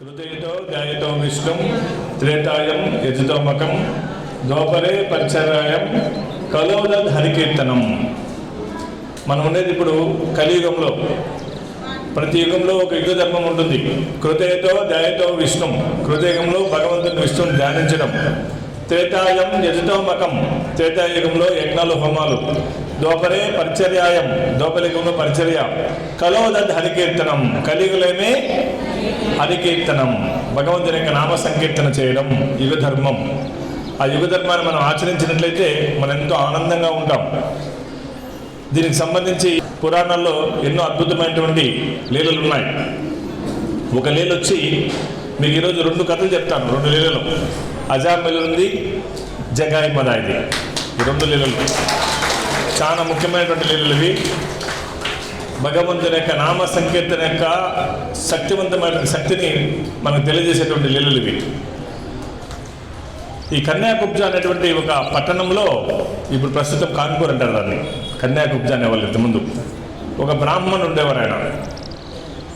కృతయుతో ధ్యాయతో విష్ణుం త్రేతాయం యజుతోమకం దోపరే పరిచరాయం కలోదద్ హరికీర్తనం మనం ఉండేది ఇప్పుడు కలియుగంలో. ప్రతి యుగంలో ఒక యుగ ధర్మం ఉంటుంది. కృతయతో దయతో విష్ణుం. కృతయుగంలో భగవంతుని విష్ణుని ధ్యానించడం. త్రేతాయం యజుతోమకం. త్రేతాయుగంలో యజ్ఞాలు హోమాలు. దోపరే పరిచర్యాయం. దోపలిగంలో పరిచర్య. కలోదద్ హరికీర్తనం. కలియుగలేమే హరికీర్తనం. భగవంతుని యొక్క నామ సంకీర్తన చేయడం యుగ ధర్మం ఆ యుగ ధర్మాన్ని మనం ఆచరించినట్లయితే మనం ఎంతో ఆనందంగా ఉంటాం. దీనికి సంబంధించి పురాణాల్లో ఎన్నో అద్భుతమైనటువంటి లీలలు ఉన్నాయి. ఒక లీల వచ్చి మీకు ఈరోజు రెండు కథలు చెప్తాను రెండు లీలలు. అజామిల్ ఉంది జగాయి మదాయిది రెండు లీలలు. చాలా ముఖ్యమైనటువంటి లీలలు ఇవి. భగవంతుని యొక్క నామ సంకీర్తన యొక్క శక్తివంతమైన శక్తిని మనకు తెలియజేసేటువంటి లీలలు ఇవి. ఈ కన్యాకుబ్జ అనేటువంటి ఒక పట్టణంలో ఇప్పుడు ప్రస్తుతం కాన్పూర్ అంటారు దాన్ని. కన్యాకుబ్జ అనేవాళ్ళు ఇంతకుముందు ఒక బ్రాహ్మణుడు ఉండేవారు ఆయన.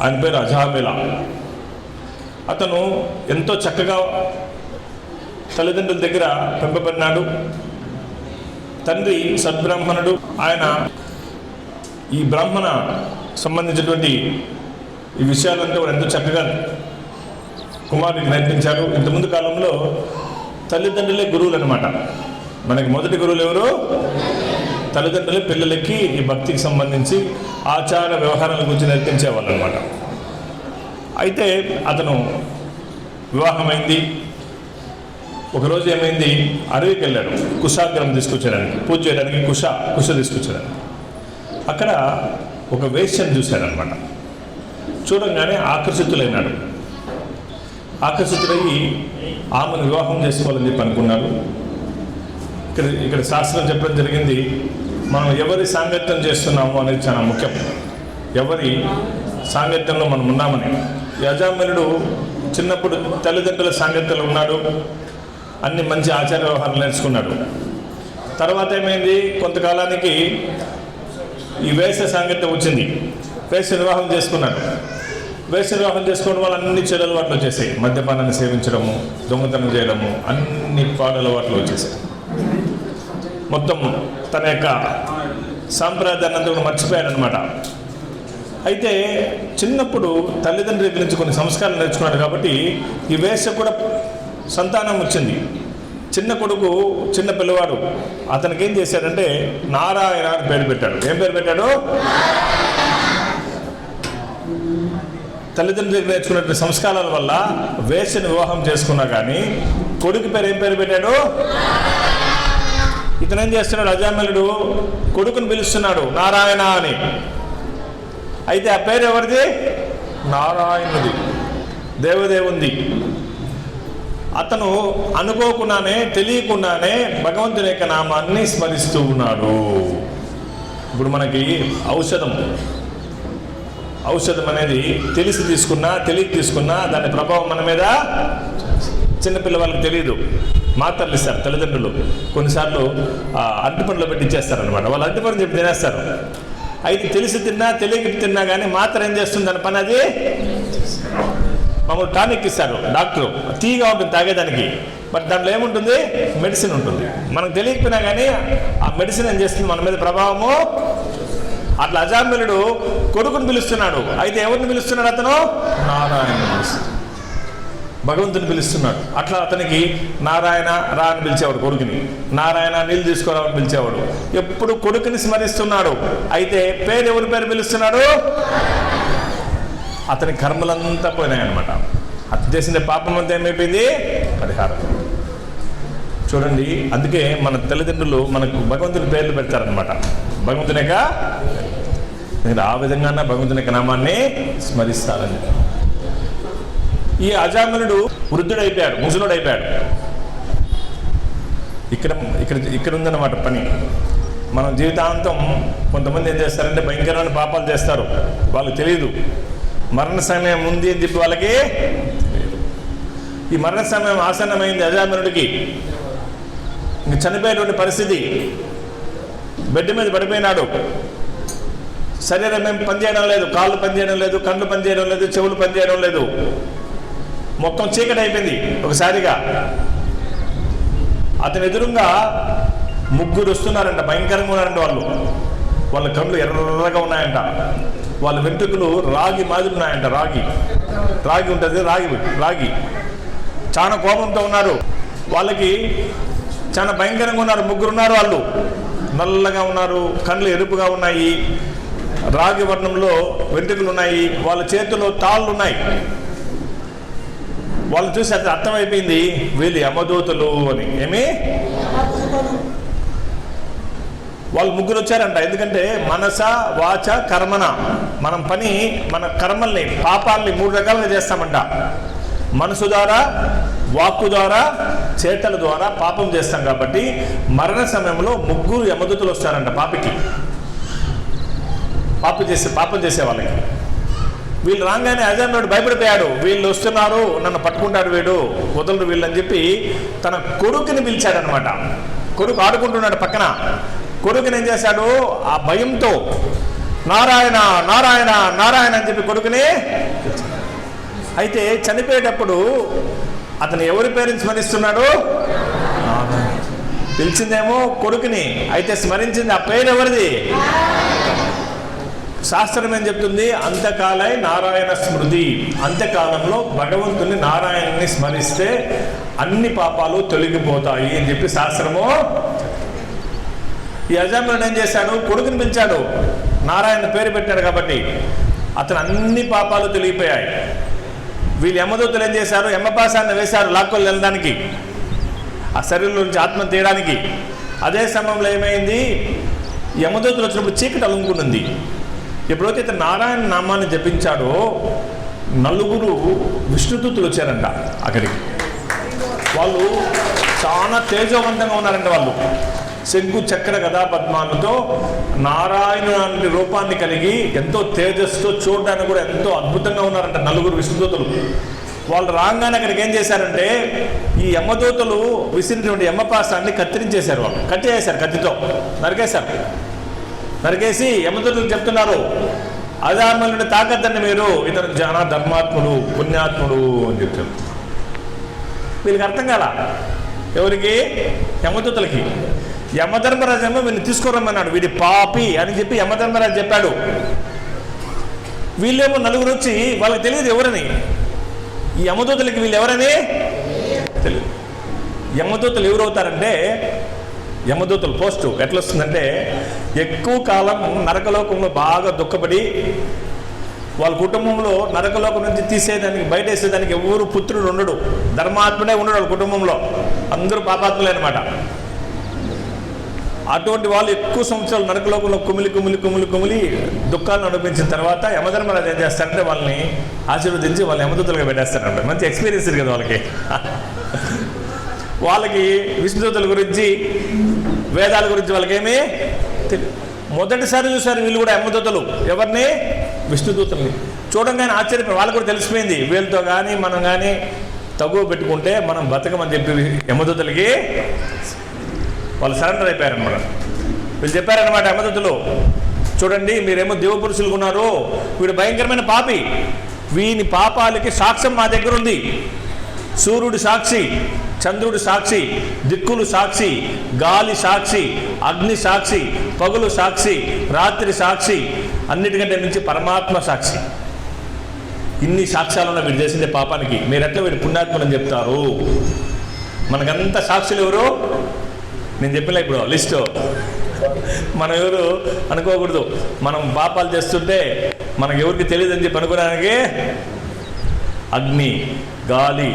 ఆయన పేరు అజాబిల అతను ఎంతో చక్కగా తల్లిదండ్రుల దగ్గర పెంపబడినాడు తండ్రి సద్బ్రాహ్మణుడు. ఆయన ఈ బ్రాహ్మణ సంబంధించినటువంటి ఈ విషయాలంతా వారు ఎంతో చక్కగా కుమారుడికి నేర్పించారు. ఇంతకుముందు కాలంలో తల్లిదండ్రులే గురువులు అనమాట మనకి మొదటి గురువులు ఎవరు? తల్లిదండ్రులే పిల్లలకి ఈ భక్తికి సంబంధించి ఆచార వ్యవహారాల గురించి నేర్పించేవాళ్ళు అనమాట అయితే అతను వివాహమైంది. ఒకరోజు ఏమైంది? అడవికి వెళ్ళాడు కుశాగ్రం తీసుకొచ్చేయడానికి పూజ చేయడానికి కుష కుష తీసుకొచ్చేయడానికి అక్కడ ఒక వేష్యం చూశాడనమాట చూడంగానే ఆకర్షితులైనాడు. ఆకర్షితులయ్యి ఆమెను వివాహం చేసుకోవాలని చెప్పి అనుకున్నాడు. ఇక్కడ ఇక్కడ శాస్త్రం చెప్పడం జరిగింది మనం ఎవరి సాంగత్యం చేస్తున్నాము అనేది చాలా ముఖ్యం. ఎవరి సాంగత్యంలో మనం ఉన్నామని. యజమానుడు చిన్నప్పుడు తల్లిదండ్రుల సాంగత్యంలో ఉన్నాడు. అన్ని మంచి ఆచార వ్యవహారాలు నేర్చుకున్నాడు. తర్వాత ఏమైంది? కొంతకాలానికి ఈ వేస సాంగత్యం వచ్చింది. వేస వివాహం చేసుకున్నాడు. వేస వివాహం చేసుకోవడం వల్ల అన్ని చెడు అలవాట్లు వచ్చేసాయి. మద్యపానాన్ని సేవించడము దొంగతనం చేయడము అన్ని పాడు అలవాట్లు వచ్చేసాయి. మొత్తం తన యొక్క సాంప్రదాయాన్ని అంతా కూడా అనమాట అయితే చిన్నప్పుడు తల్లిదండ్రుల గురించి నుంచి కొన్ని సంస్కారాలు నేర్చుకున్నాడు కాబట్టి ఈ వేస కూడా సంతానం వచ్చింది. చిన్న కొడుకు చిన్న పిల్లవాడు. అతనికి ఏం చేశాడంటే నారాయణ అని పేరు పెట్టాడు. ఏం పేరు పెట్టాడు? తల్లిదండ్రుల దగ్గర నేర్చుకున్నటువంటి సంస్కారాల వల్ల వేసిన వివాహం చేసుకున్నా కానీ కొడుకు పేరు ఏం పేరు పెట్టాడు? ఇతను ఏం చేస్తున్నాడు? అజామలుడు కొడుకుని పిలుస్తున్నాడు నారాయణ అని. అయితే ఆ పేరు ఎవరిది? నారాయణుది. దేవదేవుంది. అతను అనుకోకుండానే తెలియకుండానే భగవంతుని యొక్క నామాన్ని స్మరిస్తూ ఉన్నాడు. ఇప్పుడు మనకి ఔషధం. ఔషధం అనేది తెలిసి తీసుకున్నా తెలియ తీసుకున్నా దాని ప్రభావం మన మీద చిన్నపిల్ల వాళ్ళకి తెలియదు మాత్రలు ఇస్తారు తల్లిదండ్రులు. కొన్నిసార్లు ఆ, పెట్టి ఇచ్చేస్తారనమాట వాళ్ళు అరటిపండు చెప్పి తినేస్తారు. అయితే తెలిసి తిన్నా తెలియక తిన్నా కానీ మాత్ర ఏం చేస్తుంది? దాని పని అది మామూలు టానిక్ ఇస్తారు డాక్టర్ తీగా ఉంటుంది తాగేదానికి. బట్ దాంట్లో ఏముంటుంది? మెడిసిన్ ఉంటుంది. మనకు తెలియకపోయినా కానీ ఆ మెడిసిన్ ఏం చేస్తుంది? మన మీద ప్రభావము. అట్లా అజామిలుడు కొడుకుని పిలుస్తున్నాడు. అయితే ఎవరిని పిలుస్తున్నాడు అతను? నారాయణ భగవంతుని పిలుస్తున్నాడు. అట్లా అతనికి నారాయణ రా అని పిలిచేవాడు కొడుకుని. నారాయణ నీళ్ళు తీసుకోరావని పిలిచేవాడు. ఎప్పుడు కొడుకుని స్మరిస్తున్నాడు. అయితే పేరు ఎవరి పేరు పిలుస్తున్నాడు? అతని కర్మలంతా పోయినాయన్నమాట. అతను చేసిన పాపం అంతా ఏమైపోయింది? పరిహారం. చూడండి అందుకే మన తల్లిదండ్రులు మనకు భగవంతుని పేర్లు పెడతారనమాట భగవంతుని యొక్క ఆ విధంగా భగవంతుని యొక్క నామాన్ని స్మరిస్తారని ఈ అజామనుడు వృద్ధుడైపోయాడు ముసలుడైపోయాడు. ఇక్కడ ఇక్కడ ఇక్కడ ఉందన్నమాట పని. మనం జీవితాంతం కొంతమంది ఏం చేస్తారంటే భయంకరమైన పాపాలు చేస్తారు. వాళ్ళకి తెలియదు. మరణ సమయం ఉంది అని చెప్పి వాళ్ళకి ఈ మరణ సమయం ఆసన్నమైంది అజామనుడికి ఇంక చనిపోయేటువంటి పరిస్థితి. బెడ్ మీద పడిపోయినాడు. శరీరం ఏం పనిచేయడం లేదు. కాళ్ళు పనిచేయడం లేదు. కళ్ళు పనిచేయడం లేదు. చెవులు పనిచేయడం లేదు. మొత్తం చీకటి అయిపోయింది ఒకసారిగా. అతని ఎదురుగా ముగ్గురు వస్తున్నారంట. భయంకరంగా ఉన్నారంట వాళ్ళు. వాళ్ళ కళ్ళు ఎర్రగా ఉన్నాయంట. వాళ్ళ వెంట్రుకలు రాగి మాదిరి ఉన్నాయంట రాగి. రాగి ఉంటుంది రాగి రాగి. చాలా కోపంతో ఉన్నారు. వాళ్ళకి చాలా భయంకరంగా ఉన్నారు. ముగ్గురు ఉన్నారు వాళ్ళు. నల్లగా ఉన్నారు కళ్ళు ఎరుపుగా ఉన్నాయి. రాగి వర్ణంలో వెంట్రుకలు ఉన్నాయి. వాళ్ళ చేతిలో తాళ్ళు ఉన్నాయి. వాళ్ళు చూసి అది అర్థమైపోయింది వీళ్ళు యమదూతలు అని. ఏమి? వాళ్ళు ముగ్గురు వచ్చారంట. ఎందుకంటే మనస వాచ కర్మన. మనం పని మన కర్మల్ని పాపాలని మూడు రకాలుగా చేస్తామంట. మనసు ద్వారా వాక్కు ద్వారా చేతల ద్వారా పాపం చేస్తాం కాబట్టి మరణ సమయంలో ముగ్గురు యమదుతులు వస్తారంట పాపికి. పాప చేసే పాపం చేసే వాళ్ళకి. వీళ్ళు రాగానే అజానుడు భయపడిపోయాడు. వీళ్ళు వస్తున్నారు నన్ను పట్టుకుంటాడు వీడు వదలరు వీళ్ళు అని చెప్పి తన కొడుకుని పిలిచాడనమాట కొడుకు ఆడుకుంటున్నాడు పక్కన. కొడుకుని ఏం చేశాడు? ఆ భయంతో నారాయణ నారాయణ నారాయణ అని చెప్పి కొడుకుని అయితే చనిపోయేటప్పుడు అతను ఎవరి పేరుని స్మరిస్తున్నాడు? పిలిచిందేమో కొడుకుని. అయితే స్మరించింది ఆ పేరు ఎవరిది? శాస్త్రం ఏం చెప్తుంది? అంతకాలై నారాయణ స్మృతి. అంత్యకాలంలో భగవంతుని నారాయణని స్మరిస్తే అన్ని పాపాలు తొలగిపోతాయి అని చెప్పి శాస్త్రము ఈ ఏం చేశాడు? కొడుకుని పిలిచాడు. నారాయణ పేరు పెట్టాడు కాబట్టి అతను అన్ని పాపాలు తొలగిపోయాయి. వీళ్ళు యమదూతులు ఏం చేశారు? యమపాసాన్ని వేశారు లాక్కొని వెళ్ళడానికి. ఆ శరీరం నుంచి ఆత్మ తీయడానికి. అదే సమయంలో ఏమైంది? యమదూతులు వచ్చినప్పుడు చీకటి అలుముకున్నది ఎప్పుడైతే ఇతను నారాయణ నామాన్ని జపించాడో నలుగురు విష్ణుదూతులు వచ్చారంట అక్కడికి. వాళ్ళు చాలా తేజవంతంగా ఉన్నారంట వాళ్ళు. శంకు చక్ర గదా పద్మాలతో నారాయణ రూపాన్ని కలిగి ఎంతో తేజస్సుతో చూడడానికి కూడా ఎంతో అద్భుతంగా ఉన్నారంట నలుగురు విష్ణుదూతలు. వాళ్ళు రాగానే అక్కడికి ఏం చేశారంటే ఈ యమదూతలు విసిరినటువంటి యమపాసాన్ని కత్తిరించేశారు వాళ్ళు. కట్టేశారు కత్తితో. నరికేశారు. నరికేసి యమదూతలు చెప్తున్నారు అధార్మలుని తాకద్దండి మీరు ఇతను చాలా ధర్మాత్ముడు పుణ్యాత్ముడు అని చెప్తారు. వీళ్ళకి అర్థం కాల? ఎవరికి? యమదూతలకి. యమధర్మరాజు ఏమో వీళ్ళని తీసుకురమ్మన్నాడు. వీడి పాపి అని చెప్పి యమధర్మరాజు చెప్పాడు. వీళ్ళేమో నలుగురు వచ్చి వాళ్ళకి తెలియదు ఎవరని. ఈ యమదూతలకి వీళ్ళు ఎవరని తెలియదు. యమదూతలు ఎవరవుతారంటే యమదూతల పోస్టు ఎట్లా వస్తుందంటే ఎక్కువ కాలం నరకలోకంలో బాగా దుఃఖపడి వాళ్ళ కుటుంబంలో నరకలోకం నుంచి తీసేదానికి బయట వేసేదానికి ఎవరు పుత్రుడు ఉండడు. ధర్మాత్ముడే ఉండడు వాళ్ళ కుటుంబంలో. అందరూ పాపాత్ములే అనమాట అటువంటి వాళ్ళు ఎక్కువ సంవత్సరాలు నరకలోకంలో కుమిలి కుమిలి కుమిలి కుమిలి దుఃఖాలను అనుభవించిన తర్వాత యమధర్మరాజు ఏం చేస్తారంటే వాళ్ళని ఆశీర్వదించి వాళ్ళు యమదూతలుగా పెట్టేస్తారంట మంచి ఎక్స్పీరియన్స్ కదా వాళ్ళకి. వాళ్ళకి విష్ణుదూతల గురించి వేదాల గురించి వాళ్ళకేమీ తెలియదు మొదటిసారి చూశారు వీళ్ళు కూడా యమదూతలు. ఎవరిని? విష్ణుదూతల్ని చూడంగానే ఆశ్చర్యపోయి వాళ్ళకు కూడా తెలిసిపోయింది. వీళ్ళతో కానీ మనం కానీ తగువ పెట్టుకుంటే మనం బతకమని చెప్పి యమదూతలకి వాళ్ళు సరెండర్ అయిపోయారనమాట వీళ్ళు చెప్పారనమాట యమదూతలు చూడండి మీరేమో దేవపురుషులుగా ఉన్నారు వీడు భయంకరమైన పాపి. వీని పాపాలకి సాక్ష్యం మా దగ్గర ఉంది. సూర్యుడు సాక్షి చంద్రుడు సాక్షి దిక్కులు సాక్షి గాలి సాక్షి అగ్ని సాక్షి పగులు సాక్షి రాత్రి సాక్షి అన్నిటికంటే మించి పరమాత్మ సాక్షి. ఇన్ని సాక్ష్యాలను వీడు చేసిందే పాపానికి. మీరు ఎట్లా వీడు పుణ్యాత్మని చెప్తారు? మనకంత సాక్షులు ఎవరు? నేను చెప్పిన ఇప్పుడు లిస్టు. మనం ఎవరు అనుకోకూడదు. మనం పాపాలు చేస్తుంటే మనకు ఎవరికి తెలియదని చెప్పి అనుకోవడానికి అగ్ని గాలి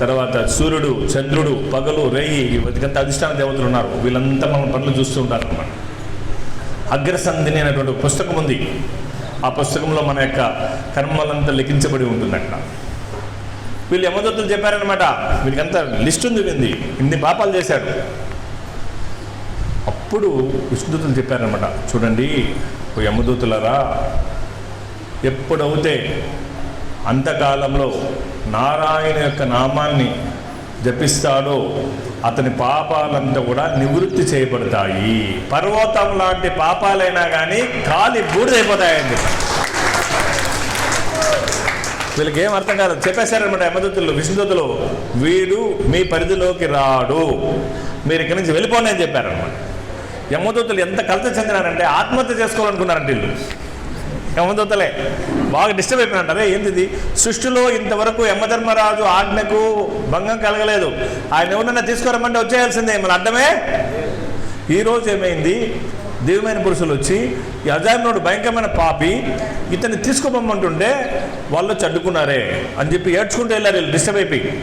తర్వాత సూర్యుడు చంద్రుడు పగలు రేయి వీటికంతా అధిష్టాన దేవతలు ఉన్నారు. వీళ్ళంతా మన పనులు చూస్తూ ఉంటారు అన్నమాట అగ్రసంధిని అనేటువంటి పుస్తకం ఉంది. ఆ పుస్తకంలో మన యొక్క కర్మలంతా లెక్కించబడి ఉంటుంది అక్కడ వీళ్ళు యమదత్తులు చెప్పారనమాట వీళ్ళకంతా లిస్ట్ ఉంది వీంది ఇన్ని పాపాలు చేశాడు. అప్పుడు విష్ణుదూతలు చెప్పారనమాట చూడండి ఓ యమదూతులరా ఎప్పుడైతే అంతకాలంలో నారాయణ యొక్క నామాన్ని జపిస్తాడో అతని పాపాలంతా కూడా నివృత్తి చేయబడతాయి. పర్వతం లాంటి పాపాలైనా కానీ కాలి బూడిదైపోతాయండి. వీళ్ళకి ఏం అర్థం కాదు. చెప్పేశారనమాట యమదూతులు విష్ణుదూతులు వీడు మీ పరిధిలోకి రాడు. మీరు ఇక్కడి నుంచి వెళ్ళిపోండి అని చెప్పారనమాట యమదూతలు ఎంత కలత చెందినారంటే ఆత్మహత్య చేసుకోవాలనుకున్నారంటే వీళ్ళు. యమదూతలే. బాగా డిస్టర్బ్ అయిపోయినారు అరే ఏంటిది? సృష్టిలో ఇంతవరకు యమధర్మరాజు ఆజ్ఞకు భంగం కలగలేదు. ఆయన ఎవరన్నా తీసుకురమ్మంటే వచ్చేయాల్సిందే. మన అర్థమే? ఈరోజు ఏమైంది? దివ్యమైన పురుషులు వచ్చి ఈ భయంకరమైన పాపి ఇతన్ని తీసుకుపోమంటుంటే వాళ్ళు చడ్డుకున్నారే అని చెప్పి ఏడ్చుకుంటూ వెళ్ళారు వీళ్ళు. డిస్టర్బ్ అయిపోయి.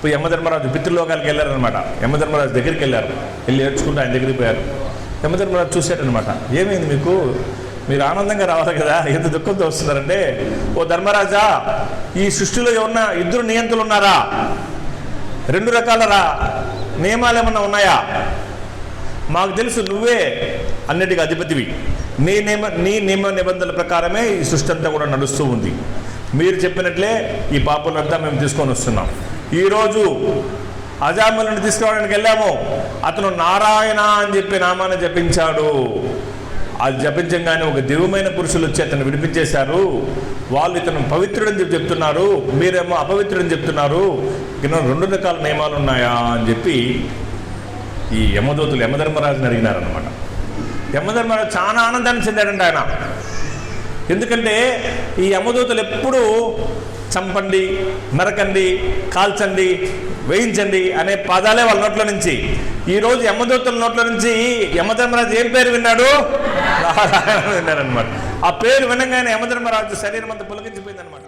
ఇప్పుడు యమధర్మరాజు పితృలోకాలకు వెళ్ళారనమాట యమధర్మరాజు దగ్గరికి వెళ్ళారు. వెళ్ళి ఏడ్చుకుంటూ ఆయన దగ్గరికి పోయారు. యమధర్మరాజు చూశాడనమాట ఏమైంది మీకు? మీరు ఆనందంగా రావాలి కదా? ఎంత దుఃఖంతో వస్తున్నారంటే ఓ ధర్మరాజా ఈ సృష్టిలో ఏమన్నా ఇద్దరు నియంత్రులు ఉన్నారా? రెండు రకాల రా నియమాలు ఏమన్నా ఉన్నాయా? మాకు తెలుసు నువ్వే అన్నిటికీ అధిపతివి. నీ నియమ నీ నియమ నిబంధనల ప్రకారమే ఈ సృష్టి అంతా కూడా నడుస్తూ ఉంది. మీరు చెప్పినట్లే ఈ పాపలంతా మేము తీసుకొని వస్తున్నాం. ఈరోజు అజాములను తీసుకురావడానికి వెళ్ళాము. అతను నారాయణ అని చెప్పి నామాన్ని జపించాడు. అది జపించంగానే ఒక దివ్యమైన పురుషులు వచ్చి అతను విడిపించేశారు. వాళ్ళు ఇతను పవిత్రుడని చెప్పి చెప్తున్నారు. మీరేమో అపవిత్రుడని చెప్తున్నారు. ఇక్కడ రెండు రకాల నియమాలు ఉన్నాయా అని చెప్పి ఈ యమదూతులు యమధర్మరాజుని అడిగినారనమాట యమధర్మరాజు చాలా ఆనందాన్ని చెందాడంట ఆయన. ఎందుకంటే ఈ యమదూతలు ఎప్పుడూ చంపండి మెరకండి కాల్చండి వేయించండి అనే పదాలే వాళ్ళ నోట్ల నుంచి. ఈరోజు యమదూతుల నోట్ల నుంచి యమధర్మరాజు ఏం పేరు విన్నాడు? నారాయణ విన్నారనమాట ఆ పేరు వినగానే యమధర్మరాజు శరీరం అంతా పులకించిపోయిందనమాట